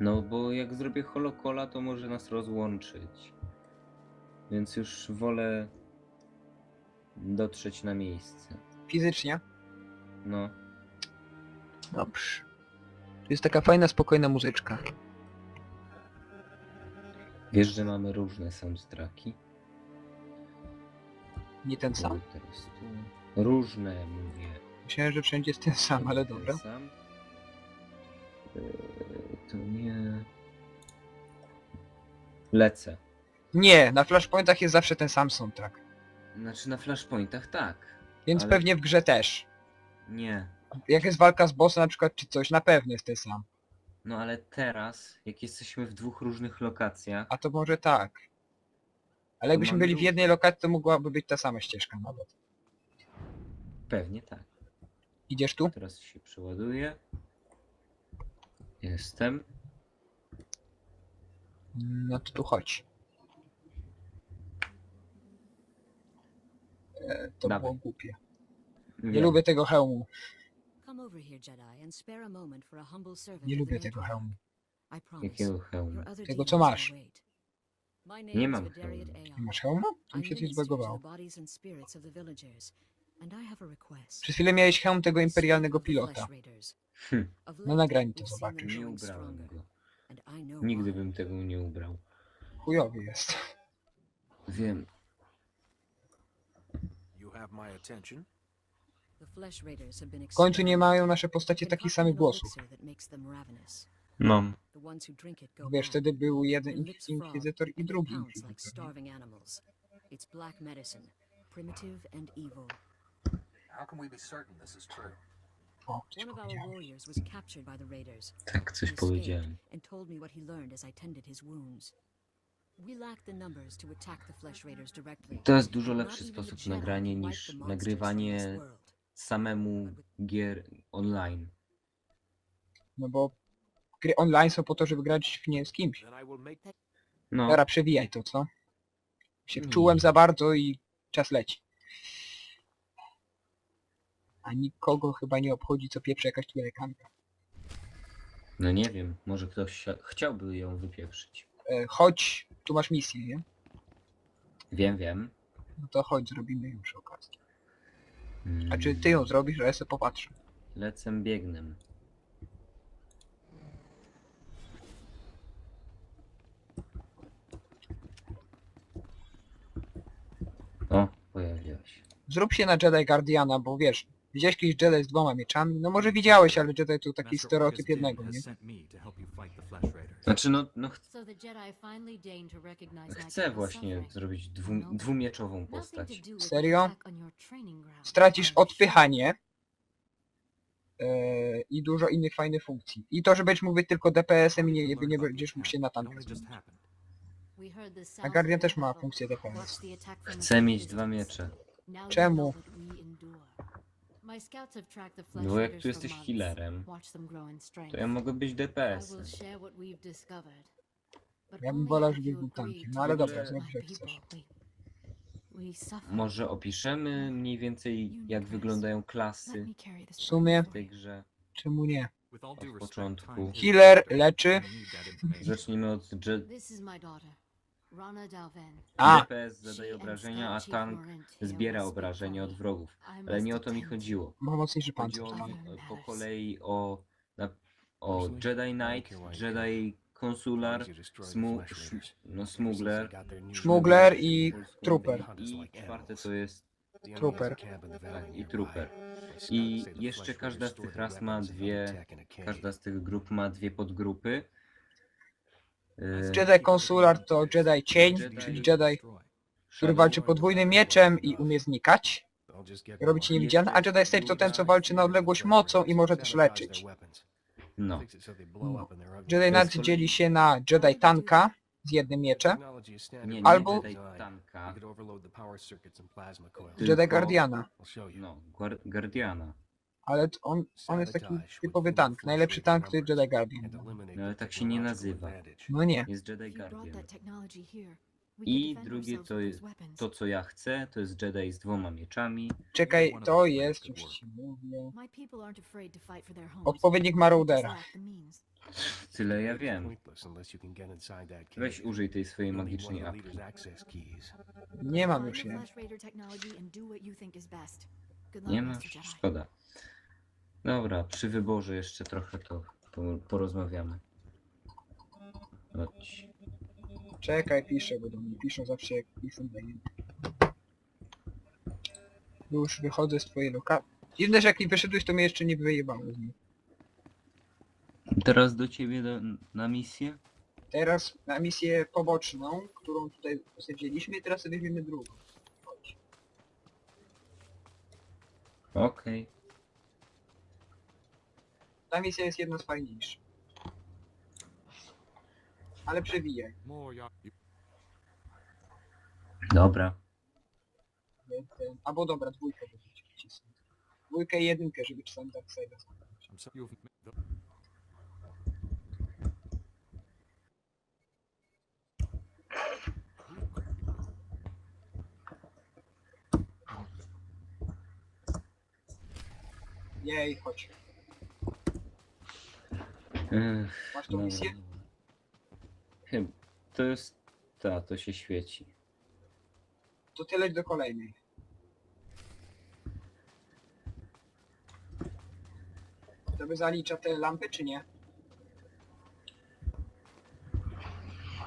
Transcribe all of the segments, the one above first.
No bo jak zrobię holokola, to może nas rozłączyć. Więc już wolę dotrzeć na miejsce. Fizycznie. No, Dobrze. Tu jest taka fajna, spokojna muzyczka. wiesz, że mamy różne soundtracki? Nie ten sam. Teraz tu... Różne, mówię. Myślałem, że wszędzie jest ten sam, ale Ten dobra. Sam. Eee, To nie... Lecę. Nie, na Flashpointach jest zawsze ten sam soundtrack. Znaczy na flashpointach tak. Więc Ale- pewnie w grze też. Nie. Jak jest walka z bossem na przykład, czy coś, na pewno jest ten sam. No ale teraz, jak jesteśmy w dwóch różnych lokacjach, A to może tak. Ale jakbyśmy byli w jednej lokacji, to mogłaby być ta sama ścieżka nawet. pewnie tak. Idziesz tu? Teraz się przeładuje. Jestem. No to tu chodź. E, to Dawaj. było głupie. Nie Wiem. lubię tego hełmu. Come over here, Jedi, and spare a moment for a humble servant Nie of lubię tego hełmu. I promise. Jakiego hełmu? Your other Tego, co masz. will wait. My name Nie is mam Vidariat hełmu. Aeon. Nie masz hełmu? To I mi się coś to zbagowało. the bodies and spirits of the villagers, Przez chwilę miałeś hełm tego imperialnego pilota. Hm, Na late, nagraniu to zobaczysz. nie ubrałem go. Nigdy bym tego nie ubrał. Chujowy jest. Wiem. W końcu nie mają nasze postacie takich samych głosów. go Wiesz, wtedy był jeden inkwizytor i drugi inkwizytor. How can we be certain this is true? O, coś One of our powiedziałem. warriors was captured by the raiders. Tak, coś He escaped powiedziałem. and told me what he learned as I tended his wounds. We lack the numbers to attack the flesh raiders directly. To jest dużo lepszy sposób nagranie niż nagrywanie samemu gier online. No bo gry online są po to, żeby grać w nie z kimś. Then I will make No, Dobra, przewijaj to, co? Się Nie. wczułem za bardzo i czas leci. A nikogo chyba nie obchodzi, co pieprze jakaś tulekanka. no nie wiem, może ktoś chcia- chciałby ją wypieprzyć. E, chodź, tu masz misję, nie? Wiem, wiem. No to chodź, zrobimy ją przy okazji. Mm, A czy ty ją zrobisz, a ja sobie popatrzę. Lecę biegnem. O, pojawiła się. Zrób się na Jedi Guardiana, bo wiesz, widziałeś kiedyś Jedi z dwoma mieczami? No może widziałeś, ale Jedi to taki stereotyp jednego, nie? Znaczy no, no ch- chcę właśnie zrobić dwu, dwumieczową postać. Serio? Stracisz odpychanie e, i dużo innych fajnych funkcji. I to, że będziesz mógł być tylko DPS-em i nie, nie będziesz mógł się na tankę zmienić. A Guardian też ma funkcję DPS. Chcę mieć dwa miecze. Czemu? No bo jak tu jesteś healerem, Watch them grow in strength. to ja mogę być I DPS-em. will share what we've discovered. But Ja bym wolał, you był tankiem. No ale dobra, jak people chcesz. wait. We suffer. Może opiszemy mniej więcej jak wyglądają klasy W sumie- w tej grze. Czemu nie? Od początku. Healer leczy. Zacznijmy od Je This is my daughter, Rana Dalven. A, DPS zadaje obrażenia, a tank zbiera obrażenia od wrogów. Ale nie o to mi chodziło. ma mocniejszy pancerz. Chodziło mi o- po kolei o, na, o Jedi Knight, Jedi Consular, smu, sz, no, Smuggler Szmugler i trooper. i czwarte to jest Trooper. tak, i Trooper. I jeszcze każda z tych ras ma dwie, każda z tych grup ma dwie podgrupy. Yy, Jedi Consular to Jedi Cień, czyli Jedi, który walczy podwójnym mieczem i umie znikać. Robi ci niewidzialny, a Jedi State to ten, co walczy na odległość mocą i może też leczyć. No, No. Jedi Knight dzieli się na Jedi Tanka z jednym mieczem, nie, nie Albo- Jedi Tanka, Jedi Guardiana. no, Guar- Guardiana. Ale on, on jest taki typowy tank. Najlepszy tank to jest Jedi Guardian. No ale tak się nie nazywa. No nie. Jest Jedi Guardian. I drugie to jest-. To co ja chcę, to jest Jedi z dwoma mieczami. Czekaj, to jest, już ci mówię, odpowiednik Maraudera. Tyle ja wiem. Weź użyj tej swojej magicznej apki. Nie mam już jej. Nie masz? Szkoda. Dobra, przy wyborze jeszcze trochę to po- porozmawiamy. Chodź. Czekaj, piszę, bo do mnie piszą zawsze jak jestem zajęty. Już wychodzę z twojej lokacji. Dziwne, że jak nie wyszedłeś, to mnie jeszcze nie wyjebało z niej. Teraz do ciebie do, na misję? Teraz na misję poboczną, którą tutaj posadziliśmy, teraz sobie weźmiemy drugą. Chodź. Okej. Ta misja jest jedna z fajniejszych. Ale przewijaj. Dobra. Jeden. Albo dobra, dwójkę będziecie wcisnąć. Dwójkę i jedynkę, żeby czasami tak sobie Jej, chodź. Ech, Masz tą dobra. misję? Chyba. To jest... Ta, to się świeci. To ty leć do kolejnej. To by zalicza te lampy, czy nie?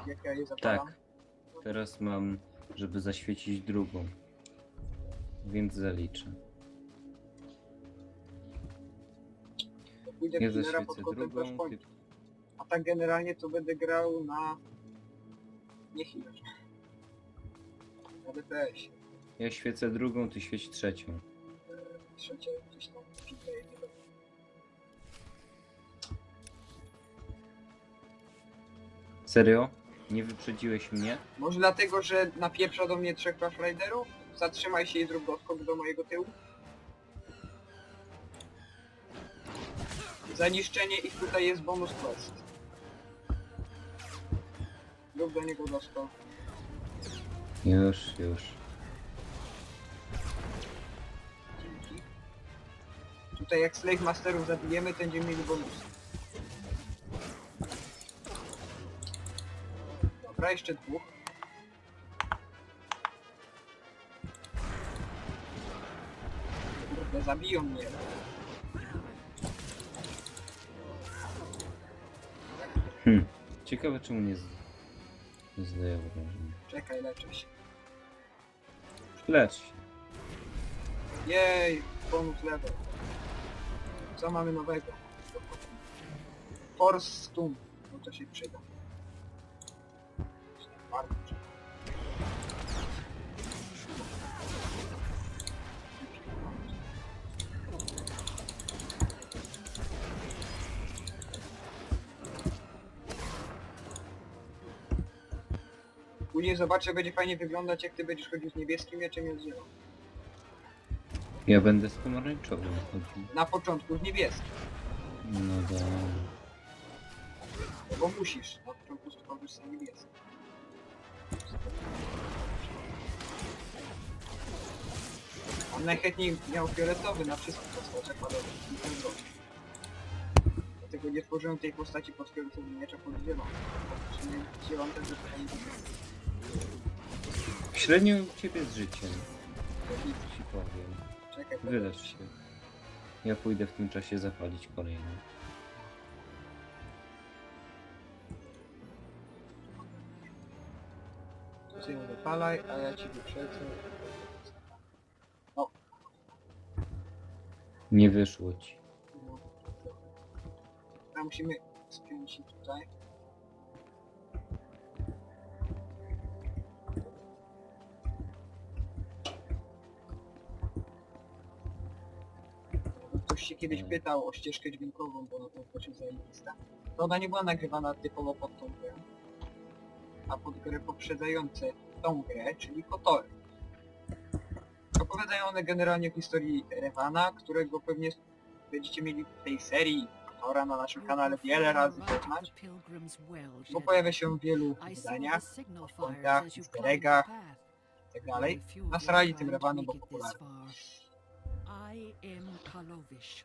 Jak ja je zapalam? Tak. Teraz mam, żeby zaświecić drugą. Więc zaliczę. Pójdę Ja w killera pod zaświecę kątem drugą. Ty... A tak generalnie to będę grał na... Nie healer. Na DPS. Ja świecę drugą, ty świeć trzecią. Trzecie gdzieś tam. Serio? Nie wyprzedziłeś mnie? Może dlatego, że napieprza do mnie trzech Riderów? Zatrzymaj się i zrób doskok do mojego tyłu. Zaniszczenie ich tutaj jest bonus quest. Rób do niego doskok. Już, już. Dzięki. Tutaj jak Slave Masterów zabijemy, to będziemy mieli bonus. Dobra, jeszcze dwóch. Kurde, zabiją mnie. Ciekawe czemu nie, z... nie wrażenia. Czekaj, leczę się. Lecz się. Jej, bonus level. Co mamy nowego? Force Stun. No to się przyda. Później zobaczę, będzie fajnie wyglądać, jak ty będziesz chodził z niebieskim mieczem i z zielonym. Ja będę z pomarańczowym chodził. Na początku z niebieskim. No dobra. Bo musisz. Na początku stworzysz sobie niebieski. On najchętniej miał fioletowy na wszystkich postaciach, ale nie ten. Dlatego nie tworzyłem tej postaci pod fioletowym miecza pod zielony. Czyli zielony też. Średnio u ciebie z życiem, ci powiem. Czekaj, Wylecz się. Ja pójdę w tym czasie zapalić kolejną. Ty ją wypalaj, a ja ci wyprzedzę. Nie wyszło ci. No. Musimy spiąć się tutaj. Kiedyś pytał o ścieżkę dźwiękową, bo na to właśnie zajebista. To ona nie była nagrywana typowo pod tą grę, a pod grę poprzedzające tą grę, czyli Kotory. Opowiadają one generalnie o historii Rewana, którego pewnie będziecie mieli w tej serii Kotora na naszym kanale wiele razy poznać, bo pojawia się w wielu wydaniach, podkątach, easter eggach i tak. Nasrali tym Rewanem, bo popularny. I am Kalovish,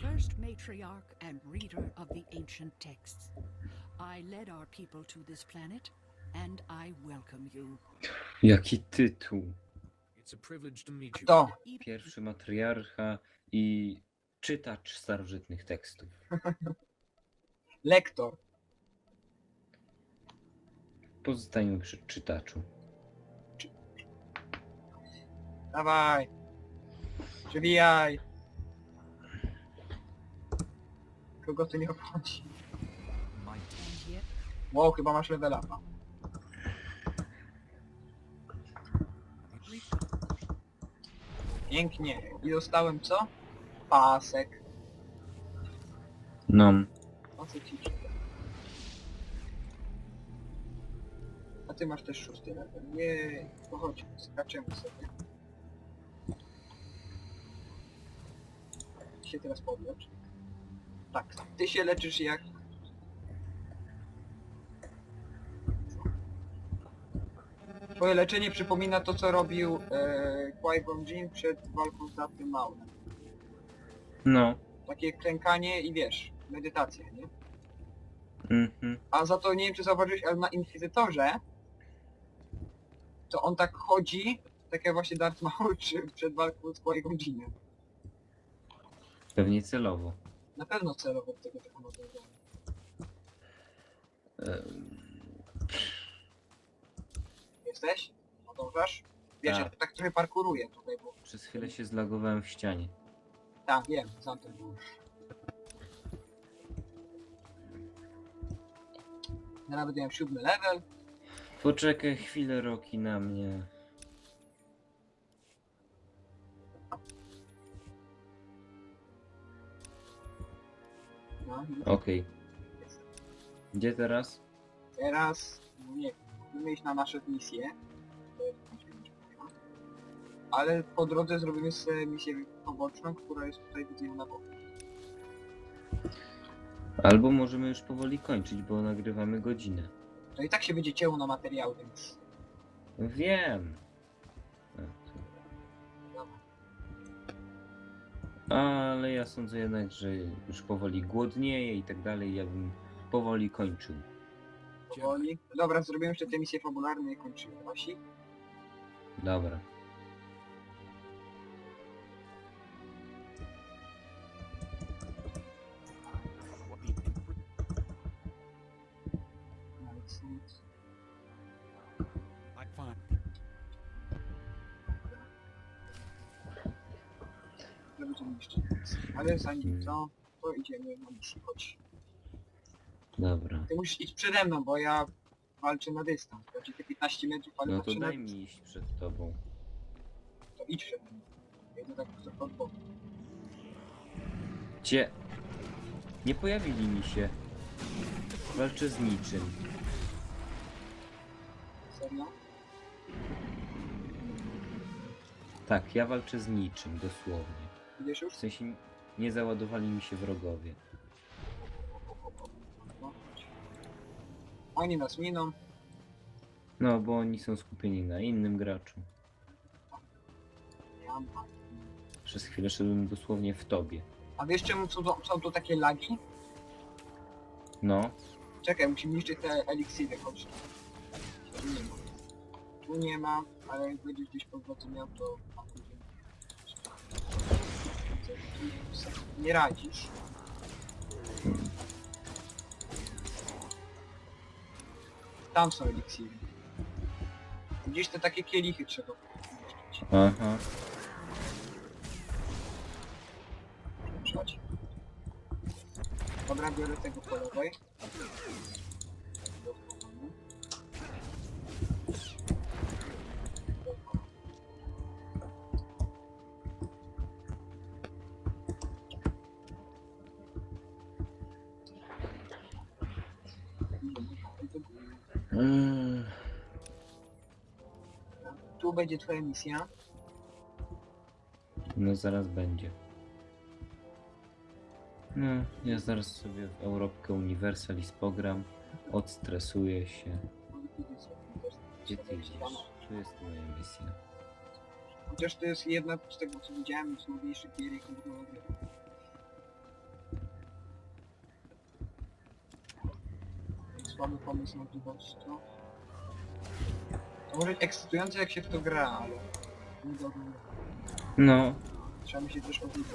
first matriarch and reader of the ancient texts. I led our people to this planet, and I welcome you. Jaki tytuł? It's a privilege to meet you. Kto? Pierwszy matriarcha i czytacz starożytnych tekstów. Lektor. Pozostańmy przy czytaczu. Dawaj. Przewijaj. Kogo to nie obchodzi? Wow, chyba masz level upa. Pięknie. I dostałem co? Pasek. No, Pasek ci przyda. A ty masz też szósty level. Nie, to chodź, skaczemy sobie. Ty się teraz podlecz. Tak, ty się leczysz jak... Twoje leczenie przypomina to, co robił e, Qui-Gon Jinn przed walką z Darthem Maulem. no. Takie klękanie i wiesz, medytacja, nie? Mhm. A za to nie wiem czy zauważyłeś, ale na Inkwizytorze to on tak chodzi, tak jak właśnie Darth Maul czy przed walką z Qui-Gon Jinnem. Pewnie celowo. Na pewno celowo tego tak. Em, Jesteś? Podążasz? Wiesz, Tak. ja tak trochę parkuruję tutaj, bo... Przez chwilę się zlagowałem w ścianie. Tak, wiem, znam ten ból. Ja nawet miałem siódmy level. Poczekaj chwilę, Roki, na mnie. Okej. Gdzie teraz? teraz, no nie wiem, musimy iść na nasze misje. Ale po drodze zrobimy sobie misję poboczną, która jest tutaj widzę na boku. Albo możemy już powoli kończyć, bo nagrywamy godzinę. To i tak się będzie cięło na materiał, więc... Wiem. Ale ja sądzę jednak, że już powoli głodnieje i tak dalej. Ja bym powoli kończył. Powoli. Dobra, zrobimy jeszcze te misje fabularne i kończymy. Osi? Dobra. Ale zanim to, to idziemy na misję, chodź. Dobra. Ty musisz iść przede mną, bo ja walczę na dystans. Będzie te 15 metrów, ale No to walczę na daj mi iść przed tobą. To idź przede mną. Idę tak trochę od boku. Gdzie? Nie pojawili mi się. Walczę z niczym. Serio? Tak, ja walczę z niczym, dosłownie. Idziesz już? W sensie nie załadowali mi się wrogowie. Oni nas miną. No, bo oni są skupieni na innym graczu. Ja mam... Przez chwilę szedłem dosłownie w tobie. A wiesz czemu są, to- są tu takie lagi? No, Czekaj, musimy niszczyć te eliksiry, chodź. Tu nie ma. Tu nie ma, ale jak będziesz gdzieś po drodze miał, to... a, później. Tu sobie Nie radzisz. Tam są eliksiry. Gdzieś te takie kielichy trzeba niszczyć. aha. Chodź. Dobra, biorę tego po lewej. Mm, Tu będzie twoja misja. no zaraz będzie. No, ja zaraz sobie w Europkę Universalis pogram. Odstresuję się. Gdzie ty idziesz? Tu jest moja misja. Chociaż to jest jedna z tego co widziałem z nowniejszych gier, nagrywać. Słaby pomysł na dziwostwo. To może ekscytujące jak się w to gra, ale... nie dobrze. No, Trzeba mi się też obudzić.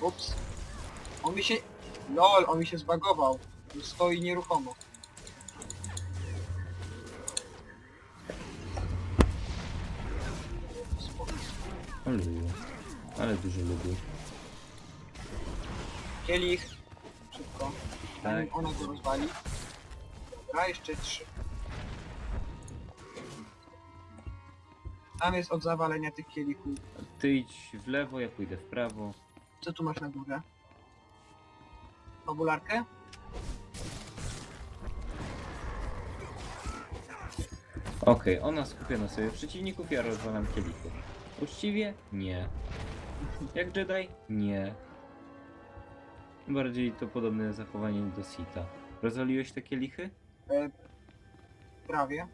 Ups. On mi się... LOL, on mi się zbagował. Stoi nieruchomo. Lubię. Ale dużo lubię. Kielich. Szybko. Zanim Tak. ona go rozwali. Dobra, jeszcze trzy. Tam jest od zawalenia tych kielichów. Ty idź w lewo, ja pójdę w prawo. Co tu masz na górze? Fabularkę? Okej, ona skupia na sobie przeciwników, ja rozwalam kielichy. Uczciwie? Nie. Jak Jedi? Nie. Bardziej to podobne zachowanie do Sita. Rozwaliłeś te kielichy? E, prawie.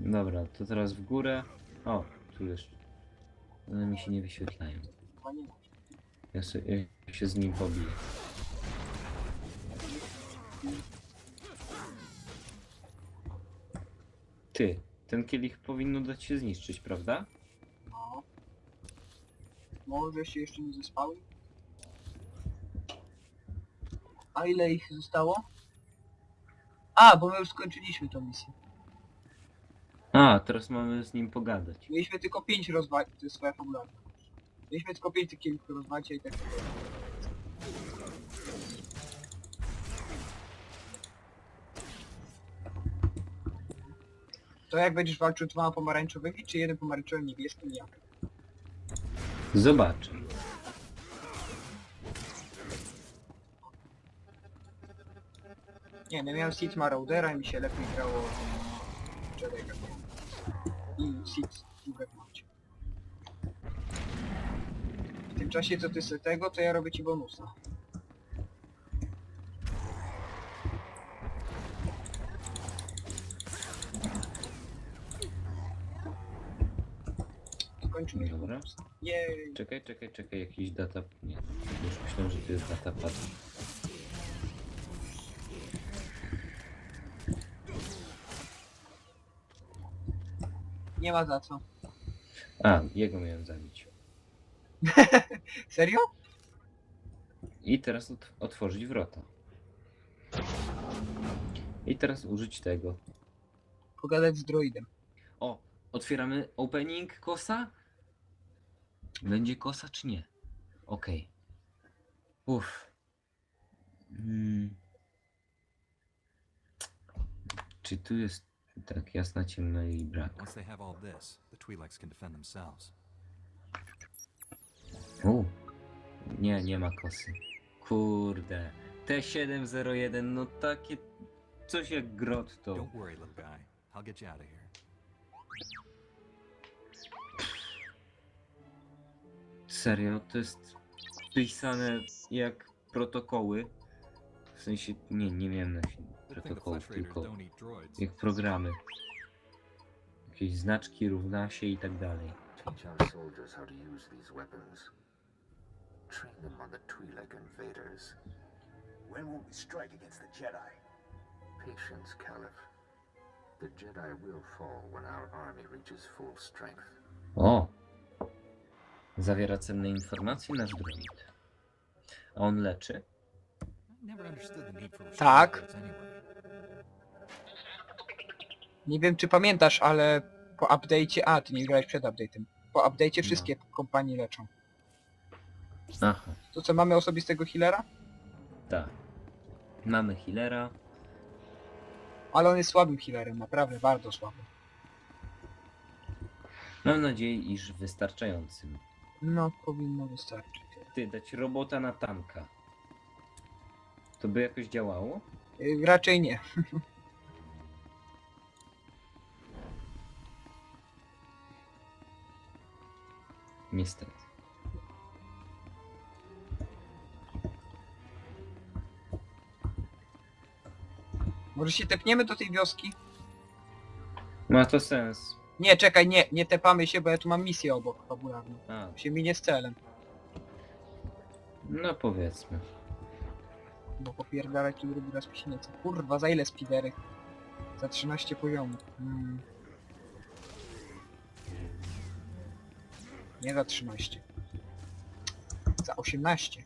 Dobra, to teraz w górę. O, tu jeszcze. One mi się nie wyświetlają. Ja, sobie, ja się z nim pobiję. Ty, ten kielich powinno dać się zniszczyć, prawda? Może się jeszcze nie zespały? A ile ich zostało? A, bo my już skończyliśmy tą misję. A, teraz mamy z nim pogadać. Mieliśmy tylko 5 rozwalić, to jest swoja fabularna. Mieliśmy tylko 5 tych kilku rozwalić i tak To jak będziesz walczył dwoma pomarańczowymi, czy jednym pomarańczowym niebieskim, jak? Zobaczę. Nie, no miałem Seed Maraudera i mi się lepiej grało. I Seed Juggernaut. W tym czasie co ty sobie tego, to ja robię ci bonusa. Dobra. Jej! Czekaj, czekaj, czekaj, jakiś data... Nie, już myślałem, że to jest data pad. Nie ma za co. A, jego miałem zabić. Serio? I teraz ot otworzyć wrota. I teraz użyć tego. Pogadać z droidem. O, otwieramy opening kosa? Będzie kosa czy nie? Okej. Uff. Mm. Czy tu jest tak jasna, ciemna i brak? Once they have all this, the Twi'leks can defend themselves. U. Nie, nie ma kosy. Kurde. T701, no takie coś jak grot to. Don't worry, little guy. I'll get you out of here. Serio, to jest pisane jak protokoły. W sensie, nie, nie miałem na protokołów, tylko jak programy. Jakieś znaczki, równa się i tak dalej. Teach our soldiers how to use these weapons. Train them on the Twi'lek invaders. When will we strike against the Jedi? Patience, Caliph. The Jedi will fall when our army reaches full strength. O! Zawiera cenne informacje nasz droid. A on leczy? Tak. Nie wiem czy pamiętasz, ale po update'cie... A, ty nie grałeś przed update'em. Po update'cie No. wszystkie kompanie leczą. Aha, To co, mamy osobistego healera? tak. Mamy healera. Ale on jest słabym healerem, naprawdę bardzo słabym. Mam nadzieję, iż wystarczającym. No, powinno wystarczyć. Ty, dać robota na tanka. To by jakoś działało? Y, raczej nie. Niestety. Może się tepniemy do tej wioski? Ma to sens. Nie, czekaj, nie, nie tepamy się, bo ja tu mam misję obok fabularną. A, Się minie z celem. No powiedzmy. Bo popierdalać tu drugi raz chce. Kurwa, za ile spidery? Za 13 poziomów. Hmm. Nie za 13. Za 18.